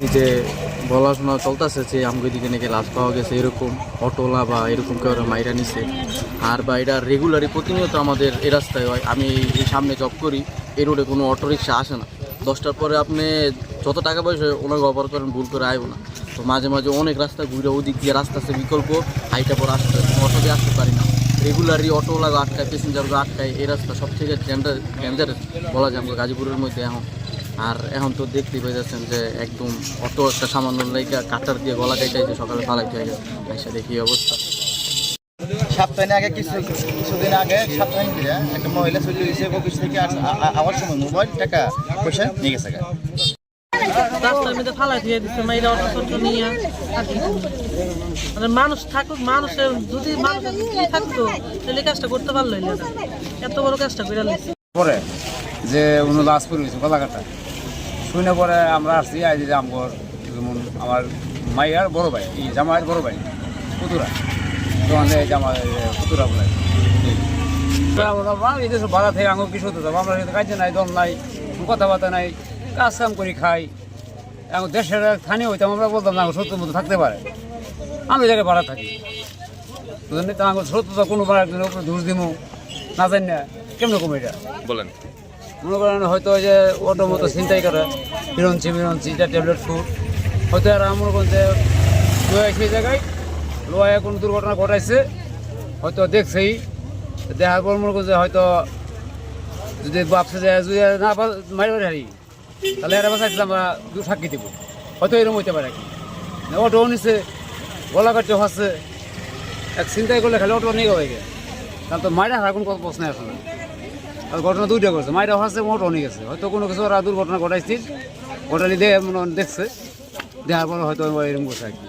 যে বলাশোনা চলতেছে যে আমগো দিকে নাকি লাশ পাওয়া গেছে, এরকম অটোলা বা এরকম কেউ মাইরা নিছে। আর বা এটা রেগুলারই প্রতিনিয়ত আমাদের এ রাস্তায় হয়। আমি এই সামনে জব করি, এই রোডে কোনো অটো রিক্সা আসে না। দশটার পরে আপনি যত টাকা পয়সা ওনাকে অফার করেন, ভুল করে আইব না। তো মাঝে মাঝে অনেক রাস্তা ঘুরে ওদিক দিয়ে রাস্তা আছে, বিকল্প, হাইটা পরে আসতে অটো দিয়ে আসতে পারি না। রেগুলারই অটো আটকায় প্যাসেঞ্জারগুলো আটকায়, এই রাস্তা সব থেকে ডেঞ্জার ডেঞ্জার বলা যায় আমরা গাজীপুরের মধ্যে এখন। আর এখন তো দেখতেই পাইতেছেন যে একদম অত একটা সামান্য লাইকা কাটার দিয়ে গলা কেটে যে সকালে ফালাইতে হয়ে গেছে। এসে দেখি অবস্থা। সপ্তাহে আগে কিছু কিছুদিন আগে সপ্তাহে দিলে একটা মহিলা চলে গেছে অফিস থেকে আস- আ- আ- সময় মোবাইল টাকা পয়সা নিয়ে গেছে গা। রাস্তার মধ্যে ফালাই দিয়ে দিচ্ছে মাইরা অটো নিয়ে। আর কি করবে? মানে মানুষ থাকুক মানুষের যদি মানুষের কি থাকতো তাহলে কাজটা করতে পারল না। এত বড় কাজটা করে পরে যে উনি লাশ করে গেছে গলাকাটা। শুনে পরে আমরা আসছি আই যে আমগর যেমন আমার মাইয়ার বড় ভাই, এই জামাইয়ের বড় ভাই পুতুরা তখন এই জামাই পুতুরা বলে ভাড়া থেকে আঙুর কিছু হতে যাব আমরা কাজে নাই দল নাই, কথাবার্তা নাই, কাজ কাম করি খাই। এখন দেশের স্থানীয় হইতাম, আমরা বলতাম না সত্য মতো থাকতে পারে। আমি জায়গায় ভাড়া থাকি। তো সত্যতা কোনো উপরে দোষ দিব না জানি না, কেমন কম এটা? বলেন। মনে করেন হয়তো যে অটো মতো চিন্তাই করে ফিরনছি ফিরনছি এটা ট্যাবলেট ফুড হয়তো আর মনে করেন যে লোয়া সেই জায়গায় লোয়ায় কোনো দুর্ঘটনা ঘটাইছে, হয়তো দেখছেই, দেখার পর মনে করছে হয়তো যদি বাপসে যায়, যদি না মারি মারি হারি, তাহলে এরা বাসাইছিল আমরা দু সাক্ষী দিব। হয়তো এরকম হইতে পারে। কি অটো নিছে, গলা কাটতে হচ্ছে এক চিন্তাই করলে খালি অটো নিয়ে গেছে তাহলে তো মায়েরা হারার কোনো কথা প্রশ্ন আসে না। আর ঘটনা দুইটা করছে মায়েরা হচ্ছে মোট অনেক গেছে হয়তো কোনো কিছু ওরা দুর্ঘটনা ঘটাইছিল ঘটালি দেয় দেখছে। দেখার পরে হয়তো এরকম করছে আর কি।